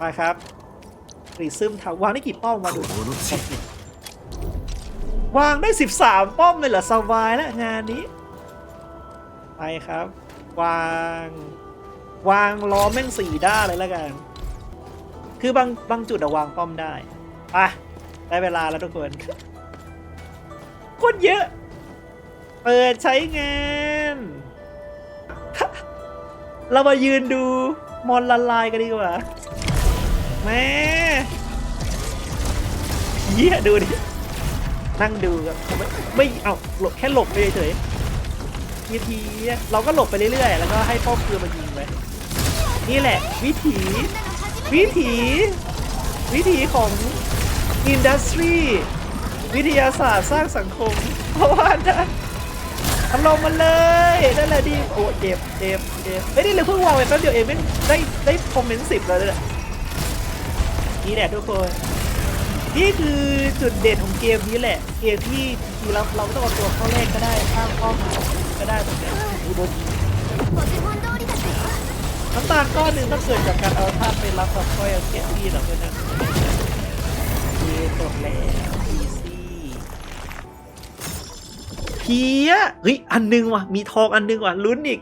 ไปครับรีซึมทาวางได้กี่ป้อมมาดู心地วางได้ 13 ป้อมเลยเหรอสบายแล้วงานนี้ ไปครับ วาง วางล้อมแม่งสี่ด้านเลยแล้วกัน คือบางบางจุดอะวางป้อมได้ไปได้เวลาแล้วทุกคนโคตรเยอะ เปิดใช้งาน เรามายืนดูมอนละลายกันดีกว่า แม่เยี่ยดูดิ นั่งดูครับไม่ไม่เอาหลบแค่หลบไปเฉยๆทีทีเราก็หลบไปเรื่อยๆ แล้วก็ให้ป้อมปืนมายิงไปนี่แหละ วิถี วิถี วิถีของอินดัสทรีวิทยาศาสตร์สร้างสังคม เพราะว่านะทำลงมันเลยนั่นแหละดีโอ้เจ็บเจ็บเจ็บเฮ้ยนี่เลยเพิ่งวางไปแป๊บเดียวเองไม่ได้ได้คอมเมนต์สิบแล้วเนี่ย นี่แหละทุกคน นี่คือจุดเด่นของเกมนี้แหละ เกมที่จริงๆเราเราไม่ต้องเอาตัวเข้าแรกก็ได้ข้ามข้อมาก็ได้ผมเนี่ดูบนน้ำตาลก้อนหนึ่งต้องเกิดจากการเอาธาตุไปรับกับก้อยเอาเกตตี้หรอเพื่อนะเกตกแล้วอีซี่เพี้ยเฮ้ยอันนึงว่ะมีทองอันนึงว่ะลุ้นอีก